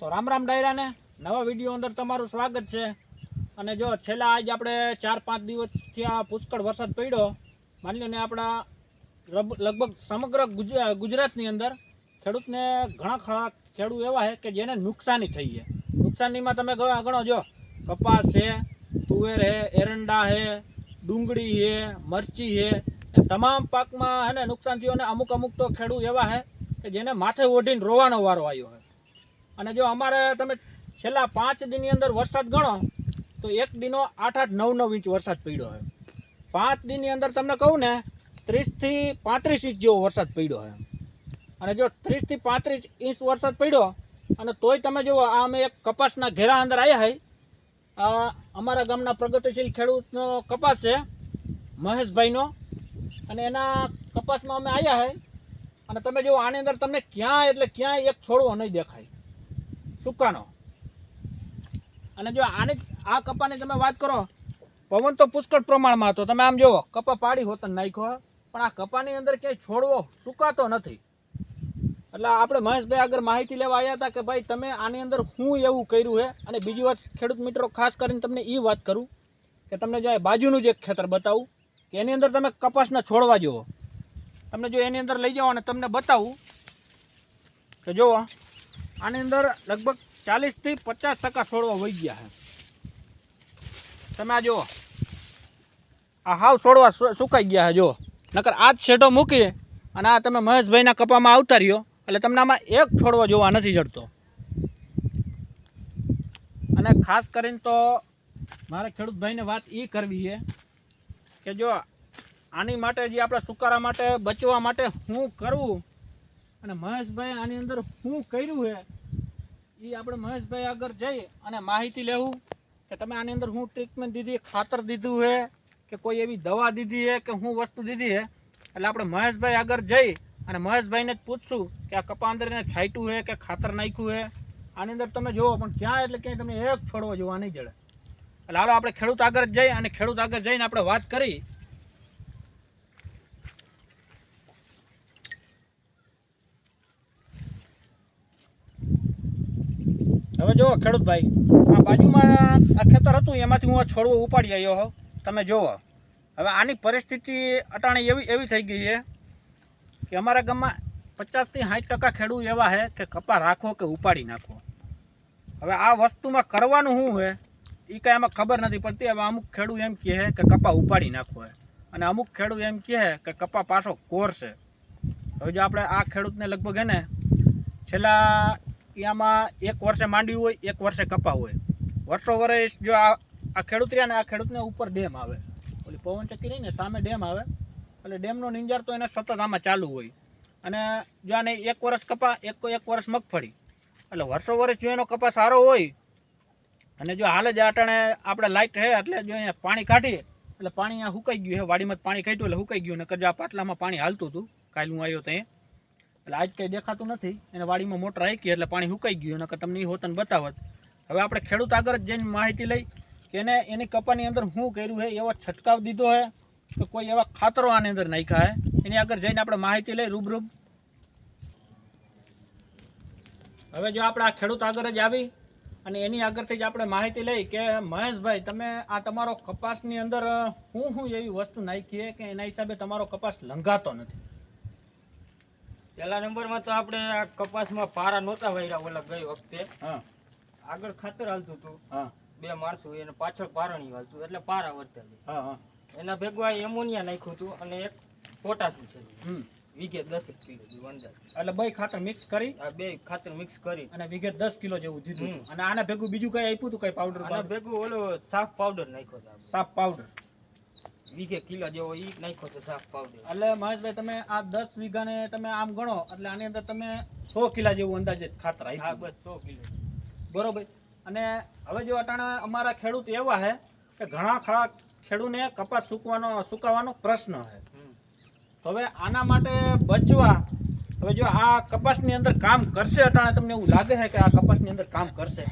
તો રામ રામ ડાયરાને, નવા વીડિયો અંદર તમારું સ્વાગત છે. અને જો છેલ્લા આજ આપણે ચાર પાંચ દિવસથી આ પુષ્કળ વરસાદ પડ્યો. માની ને આપણા લગભગ સમગ્ર ગુજરાતની અંદર ખેડૂતને ઘણા ખરા ખેડૂત એવા છે કે જેને નુકસાની થઈ છે. નુકસાનીમાં તમે ગણો જો. કપાસ છે, તુવેર છે, એરંડા છે, ડુંગળી છે, મરચી છે. તમામ પાકમાં હે ને નુકસાન થયું અને અમુક અમુક તો ખેડૂત એવા છે કે જેને માથે ઓઢીને રોવાનો વારો આવ્યો છે. અને જો અમારે તમે છેલ્લા પાંચ દિનની અંદર વરસાદ ગણો, તો એક દિનો આઠ આઠ નવ નવ ઇંચ વરસાદ પડ્યો હોય પાંચ દિનની અંદર તમને કહું ને, ત્રીસથી પાંત્રીસ ઇંચ જેવો વરસાદ પડ્યો હોય અને જો ત્રીસથી પાંત્રીસ ઇંચ વરસાદ પડ્યો, અને તોય તમે જુઓ, આ અમે એક કપાસના ઘેરા અંદર આવ્યા હોય અમારા ગામના પ્રગતિશીલ ખેડૂતનો કપાસ છે, મહેશભાઈનો. અને એના કપાસમાં અમે આવ્યા હોય અને તમે જુઓ, આની અંદર તમને ક્યાંય એટલે ક્યાંય એક છોડવો નહીં દેખાય. સુકાનો અને જો આની આ કપાની તમે વાત કરો, પવન તો પુષ્કળ પ્રમાણમાં હતો. તમે આમ જુઓ કપા પાડી હોત નાખ્યો પણ આ કપાની અંદર ક્યાંય છોડવો સુકાતો નથી. એટલે આપણે મહેશભાઈ આગળ માહિતી લેવા આવ્યા હતા કે ભાઈ, તમે આની અંદર શું એવું કર્યું છે અને બીજી વાત, ખેડૂત મિત્રો, ખાસ કરીને તમને એ વાત કરું કે તમને જો બાજુનું જ ખેતર બતાવું કે એની અંદર તમે કપાસના છોડવા જુઓ. તમને જો એની અંદર લઈ જાઓ અને તમને બતાવું કે જુઓ આની અંદર લગભગ ચાલીસથી પચાસ ટકા છોડવા વહી ગયા છે. તમે આ જુઓ. આ હાવ છોડવા સુકાઈ ગયા છે જો નકર આ જ શેઢો મૂકી અને આ તમે મહેશભાઈના કપામાં આવતા રહ્યો એટલે તમને આમાં એક છોડવો જોવા નથી જડતો. અને ખાસ કરીને તો મારે ખેડૂતભાઈને વાત એ કરવી છે કે જો આની માટે જે આપણે સુકારા માટે બચવા માટે હું કરવું અને મહેશભાઈ આની અંદર શું કર્યું છે એ આપણે મહેશભાઈ આગળ જઈ અને માહિતી લેવું કે તમે આની અંદર શું ટ્રીટમેન્ટ દીધી, ખાતર દીધું છે, કે કોઈ એવી દવા દીધી છે, કે શું વસ્તુ દીધી છે. એટલે આપણે મહેશભાઈ આગળ જઈ અને મહેશભાઈને જ પૂછશું કે આ કપા અંદર એને છાંટ્યું છે કે ખાતર નાખ્યું છે. આની અંદર તમે જુઓ, પણ ક્યાં એટલે ક્યાંય તમને એક છોડવો જોવા નહીં જડે. એટલે હાલો આપણે ખેડૂત આગળ જઈ અને ખેડૂત આગળ જઈને આપણે વાત કરી. હવે જુઓ ખેડૂતભાઈ, આ બાજુમાં આ ખેતર હતું, એમાંથી હું આ છોડવો ઉપાડી આવ્યો હો તમે જુઓ. હવે આની પરિસ્થિતિ અટાણે એવી એવી થઈ ગઈ છે કે અમારા ગામમાં પચાસથી સાઠ ટકા ખેડૂત એવા છે કે કપા રાખો કે ઉપાડી નાખો. હવે આ વસ્તુમાં કરવાનું શું છે? એ કાંઈ એમાં ખબર નથી પડતી. હવે અમુક ખેડૂત એમ કહે કે કપા ઉપાડી નાખો છે. અને અમુક ખેડૂત એમ કહે કે કપા પાછો કોરશે. હવે જો આપણે આ ખેડૂતને લગભગ એને ને આમાં એક વર્ષે માંડ્યું હોય, એક વર્ષે કપા હોય. વર્ષો વર્ષ જો આ આ ખેડૂત રહ્યા ને આ ખેડૂતને ઉપર ડેમ આવે. ઓલી પવન ચક્કી રહી ને સામે ડેમ આવે. એટલે ડેમનો નિંજાર તો એને સતત આમાં ચાલુ હોય. અને જો આને એક વર્ષ કપા, એક એક વર્ષ મગફળી. એટલે વર્ષો વર્ષ જો એનો કપા સારો હોય, અને જો હાલ જ અટાણે આપણે લાઇટ હે એટલે જો અહીંયા પાણી કાઢીએ, એટલે પાણી અહીંયા હુકાઈ ગયું હે, વાડીમાં પાણી કાઢ્યું એટલે હુકાઈ ગયું, નકર જો આ પાટલામાં પાણી હાલતું હતું, કાલ હું આવ્યો ત્યાં એટલે આજ કંઈ દેખાતું નથી. એને વાડીમાં મોટર હાકી એટલે પાણી સુકાઈ ગયું. નકર તમને એ હોતન બતાવત. હવે આપણે ખેડૂત આગળ જઈને માહિતી લઈ કે એને એની કપાની અંદર શું કર્યું છે એવો છંટકાવ દીધો છે કે કોઈ એવા ખાતરો આની અંદર નાખ્યા છે એની આગળ જઈને આપણે માહિતી લઈ રૂબરૂબ. હવે જો આપણે આ ખેડૂત આગળ જ આવી અને એની આગળથી જ આપણે માહિતી લઈ કે મહેશભાઈ, તમે આ તમારો કપાસની અંદર શું શું એવી વસ્તુ નાખી છે કે એના હિસાબે તમારો કપાસ લંઘાતો નથી? પહેલા નંબરમાં તો આપણે આ કપાસમાં પારા નહોતા વાયરા ઓલા ગઈ વખતે. હા. આગળ ખાતર હાલતું હતું. હા. બે માણસો એને પાછળ પારણી હાલતું એટલે પારા વર્તા એના ભેગું આ એમોનિયા નાખ્યું હતું અને એક પોટાશું છે. વીઘે દસ કિલો અંદાજ. એટલે બે ખાતર મિક્સ કરી? આ બે ખાતર મિક્સ કરી. અને વીઘે દસ કિલો જેવું દીધું. અને આના ભેગું બીજું કઈ આપ્યું હતું કઈ પાવડર? ભેગું ઓલો સાફ પાવડર નાખ્યો સાફ પાવડર વીઘે કિલો જેવો ઈ નાખ્યો હતો સાફ પાવડર એટલે મહેશભાઈ તમે આ દસ વીઘાને તમે આમ ગણો એટલે આની અંદર તમે સો કિલા જેવું અંદાજે ખાતર હા બસ સો કિલો. બરોબર. અને હવે જો અટાણા અમારા ખેડૂત એવા છે કે ઘણા ખરા ખેડૂને કપાસ સૂકવાનો સુકાવાનો પ્રશ્ન છે હવે આના માટે બચવા હવે જો આ કપાસની અંદર કામ કરશે અટાણે તમને એવું લાગે છે કે આ કપાસની અંદર કામ કરશે?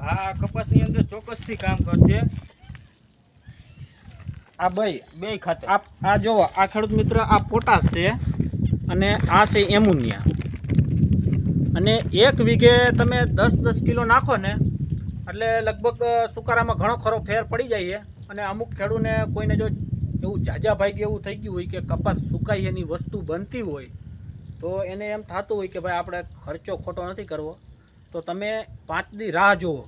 આ કપાસની અંદર ચોક્કસથી કામ કરશે. આ બે બે ખાતર આ આ જો આ ખેડૂત મિત્ર આ પોટાશ છે અને આ છે એમોનિયા. અને એક વીઘે તમે દસ દસ કિલો નાખો ને એટલે લગભગ સુકારામાં ઘણો ખરો ફેર પડી જાય અને અમુક ખેડૂને કોઈને જો એવું જાજા ભાઈ એવું થઈ ગયું હોય કે કપાસ સુકાઈ એની વસ્તુ બનતી હોય તો એને એમ થતું હોય કે ભાઈ આપણે ખર્ચો ખોટો નથી કરવો. તો તમે પાંચ દી રાહ જુઓ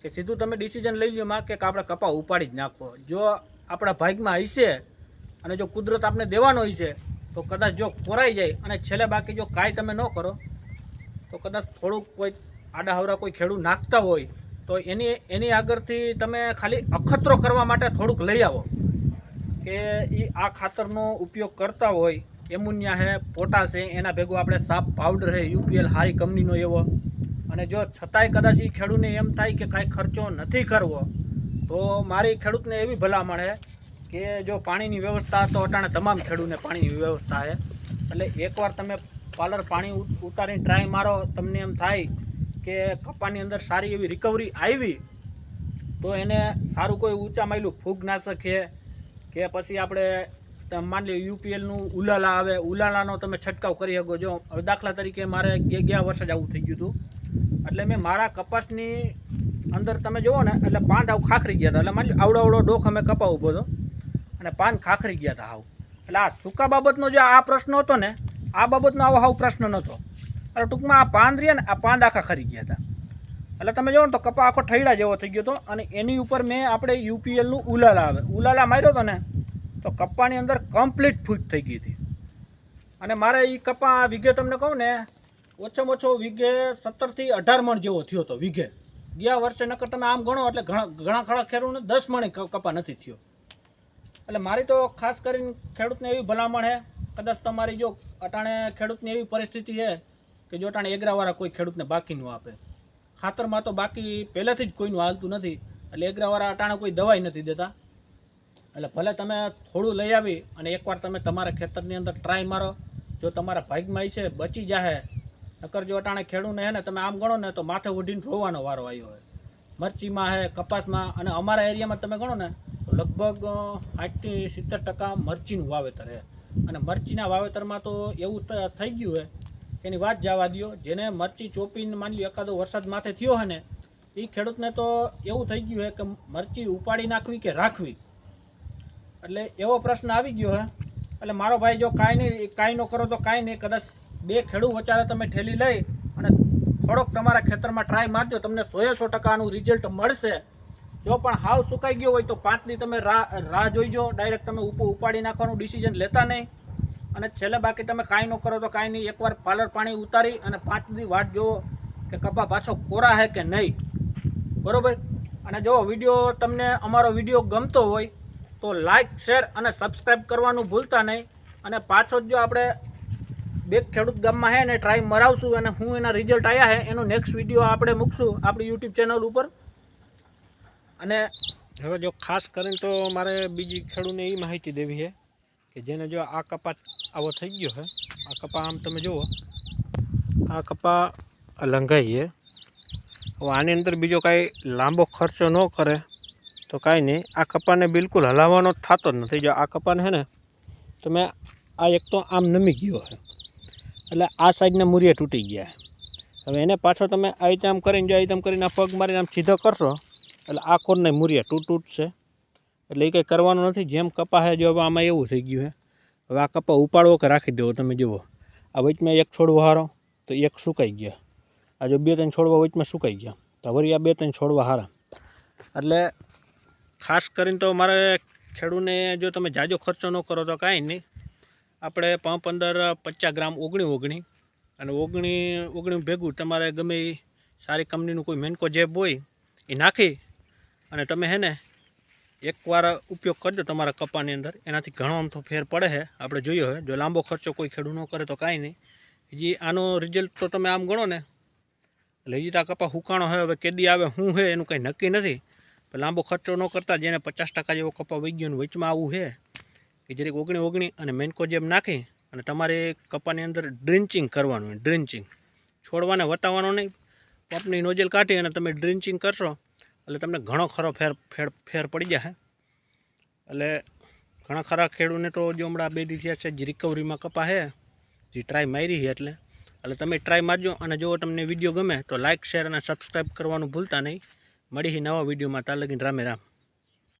કે સીધું તમે ડિસિઝન લઈ લ્યો માં કે આપણે કપા ઉપાડી જ નાખો. જો આપણા ભાગમાં હશે અને જો કુદરત આપણે દેવાનો હશે તો કદાચ જો ખોરાઈ જાય અને છેલ્લે બાકી જો કાંઈ તમે ન કરો, તો કદાચ થોડુંક કોઈ આડાહવરા કોઈ ખેડૂત નાખતા હોય, તો એની એની આગળથી તમે ખાલી અખતરો કરવા માટે થોડુંક લઈ આવો. કે એ આ ખાતરનો ઉપયોગ કરતા હોય, એમોનિયા છે પોટાશ છે એના ભેગું આપણે સાફ પાવડર છે યુપીએલ સારી કંપનીનો એવો. અને જો છતાંય કદાચ એ ખેડૂતને એમ થાય કે કાંઈ ખર્ચો નથી કરવો તો મારી ખેડૂતને એવી ભલામણ છે કે જો પાણીની વ્યવસ્થા તો અટાણે તમામ ખેડૂતને પાણીની વ્યવસ્થા છે. એટલે એકવાર તમે પાલર પાણી ઉતારીને ટ્રાય મારો, તમને એમ થાય કે કપાની અંદર સારી એવી રિકવરી આવી, તો એને સારું કોઈ ઊંચા માયલું ફૂગનાશક છે કે પછી આપણે તમે માની લો યુપીએલનું ઉલાલા આવે, ઉલાલાનો તમે છંટકાવ કરી શકો જો દાખલા તરીકે મારે ગયા વર્ષે જ આવું થઈ ગયું હતું. એટલે મેં મારા કપાસની અંદર તમે જુઓ ને, એટલે પાન આવું ખાખરી ગયા હતા. એટલે માની આવડો આવડો ડોખ અમે કપા ઊભો હતો. અને પાન ખાખરી ગયા હતા હાવ એટલે આ સૂકા બાબતનો જે આ પ્રશ્ન હતો ને, આ બાબતનો આવો હાવ પ્રશ્ન નહોતો. એટલે ટૂંકમાં આ પાન રહ્યા ને, આ પાન આખા ખરી ગયા હતા. એટલે તમે જુઓ ને, તો કપા આખો ઠૈડા જેવો થઈ ગયો હતો. અને એની ઉપર મેં આપણે યુપીએલનું ઉલાલા આવે, ઉલાલા માર્યો હતો ને, તો કપ્પાની અંદર કમ્પ્લીટ ફૂટ થઈ ગઈ હતી. અને મારે એ કપા વીઘે, તમને કહું ને, ઓછામાં ઓછો વીઘે સત્તરથી અઢાર મણ જેવો થયો હતો, વીઘે. ગયા વર્ષે નકર તમે આમ ગણો એટલે ઘણા ઘણા ખરા ખેડૂતને દસ મણી કપા નથી થયો. એટલે મારી તો ખાસ કરીને ખેડૂતને એવી ભલામણ છે કદાચ તમારી જો અટાણે ખેડૂતની એવી પરિસ્થિતિ છે કે જો અટાણે એગરાવાળા કોઈ ખેડૂતને બાકી ન આપે. ખાતરમાં તો બાકી પહેલેથી જ કોઈનું હાલતું નથી, એટલે એગરાવાળા અટાણે કોઈ દવાઈ નથી દેતા. એટલે ભલે તમે થોડું લઈ આવી અને એકવાર તમે તમારા ખેતરની અંદર ટ્રાય મારો, જો તમારા ભાગમાં છે, બચી જાહે નકર જો અટાણે ખેડૂને હે ને તમે આમ ગણો ને તો માથે ઉડીને રોવાનો વારો આવ્યો હોય. મરચીમાં હે, કપાસમાં અને અમારા એરિયામાં તમે ગણો ને તો લગભગ આઠથી સિત્તેર ટકા મરચીનું વાવેતર હે. અને મરચીના વાવેતરમાં તો એવું થઈ ગયું હે. એની વાત જવા દ્યો, જેને મરચી ચોપીને માની લો એકાદો વરસાદ માથે થયો હોય ને એ ખેડૂતને તો એવું થઈ ગયું હે કે મરચી ઉપાડી નાખવી કે રાખવી? એટલે એવો પ્રશ્ન આવી ગયો હે. એટલે મારો ભાઈ જો કાંઈ નહીં, કાંઈ ન કરો તો કાંઈ નહીં, કદાચ બે ખેડૂત વચારે તમે ઠેલી લઈ અને થોડોક તમારા ખેતરમાં ટ્રાય મારજો, તમને સોએ સો ટકાનું રિઝલ્ટ મળશે. જો પણ હાવ સુકાઈ ગયો હોય તો પાંચની તમે રાહ રાહ જોઈજો ડાયરેક્ટ તમે ઉપ, ઉપાડી નાખવાનું ડિસિઝન લેતા નહીં. અને છેલ્લે બાકી તમે કાંઈ ન કરો તો કાંઈ નહીં, એકવાર પાલર પાણી ઉતારી અને પાંચની વાટ જુઓ કે કપા પાછો કોરા હે કે નહીં. બરાબર? અને જો વીડિયો તમને અમારો વીડિયો ગમતો હોય તો લાઈક શેર અને સબસ્ક્રાઈબ કરવાનું ભૂલતા નહીં. અને પાછો જો આપણે બે ખેડૂત ગામમાં હે ને ટ્રાય મરાવશું અને હું એના રિઝલ્ટ આવ્યા હે, એનો નેક્સ્ટ વીડિયો આપણે મૂકશું આપણી યુટ્યુબ ચેનલ ઉપર. અને હવે જો ખાસ કરીને તો મારે બીજી ખેડૂતને એ માહિતી દેવી છે કે જેને જો આ કપા આવો થઈ ગયો છે આ કપા આમ તમે જુઓ, આ કપા લંઘાઈ છે હવે આની અંદર બીજો કાંઈ લાંબો ખર્ચો ન કરે તો કાંઈ નહીં, આ કપાને બિલકુલ હલાવવાનો થતો જ નથી. જો આ કપાને છે ને તમે આ એક તો આમ નમી ગયો છે એટલે આ સાઈડના મૂરિયા તૂટી ગયા. હવે એને પાછો તમે આ રીતે આમ કરીને જો આ રીતે કરીને આ પગ મારીને આમ સીધો કરશો, એટલે આ કોરને મૂરિયા તૂટ તૂટશે એટલે એ કંઈ કરવાનું નથી, જેમ કપા છે જો આમાં એવું થઈ ગયું છે હવે આ કપા ઉપાડવો કે રાખી દેવો તમે જુઓ. આ વચમાં એક છોડવો હારો, તો એક સુકાઈ ગયા. આ જો બે ત્રણ છોડવા વચમાં સુકાઈ ગયા, તો વળી આ બે ત્રણ છોડવા હારા. એટલે ખાસ કરીને તો મારે ખેડૂને જો તમે જાજો ખર્ચો ન કરો તો કાંઈ નહીં. આપણે પંપ પંદર પચાસ ગ્રામ ઓગણી ઓગણી અને ઓગણી ઓગણી ભેગું તમારે ગમે સારી કંપનીનું કોઈ મેનકો જેબ હોય એ નાખી અને તમે હે ને એકવાર ઉપયોગ કરજો તમારા કપાની અંદર. એનાથી ઘણો આમ તો ફેર પડે છે આપણે જોયો હોય જો લાંબો ખર્ચો કોઈ ખેડૂત ન કરે તો કાંઈ નહીં. હજી આનો રિઝલ્ટ તો તમે આમ ગણો ને. એટલે હજી તો કપા હુકાણો હોય હવે કેદી આવે શું છે એનું કંઈ નક્કી નથી. લાંબો ખર્ચો ન કરતા જેને પચાસ ટકા જેવો કપા વહી ને વચમાં આવું છે કે જરીક ઓગણી ઓગણી અને મેન્કો જેમ નાખી અને તમારે કપાની અંદર ડ્રિન્ચિંગ કરવાનું હોય ડ્રિન્ચિંગ છોડવાને વતાવવાનો નહીં. પંપની નોઝલ કાઢી અને તમે ડ્રિન્ચિંગ કરશો, એટલે તમને ઘણો ખરો ફેર ફેર ફેર પડી જશે એટલે ઘણા ખરા ખેડૂને તો જો હમણાં બે દિવસ થયા છે, જે રિકવરીમાં કપા છે જે ટ્રાય મારી છે એટલે. એટલે તમે ટ્રાય મારજો અને જો તમને વીડિયો ગમે તો લાઇક શેર અને સબસ્ક્રાઈબ કરવાનું ભૂલતા નહીં. મળી નવા વિડીયોમાં. ત્યાં લગીને રામે રામ.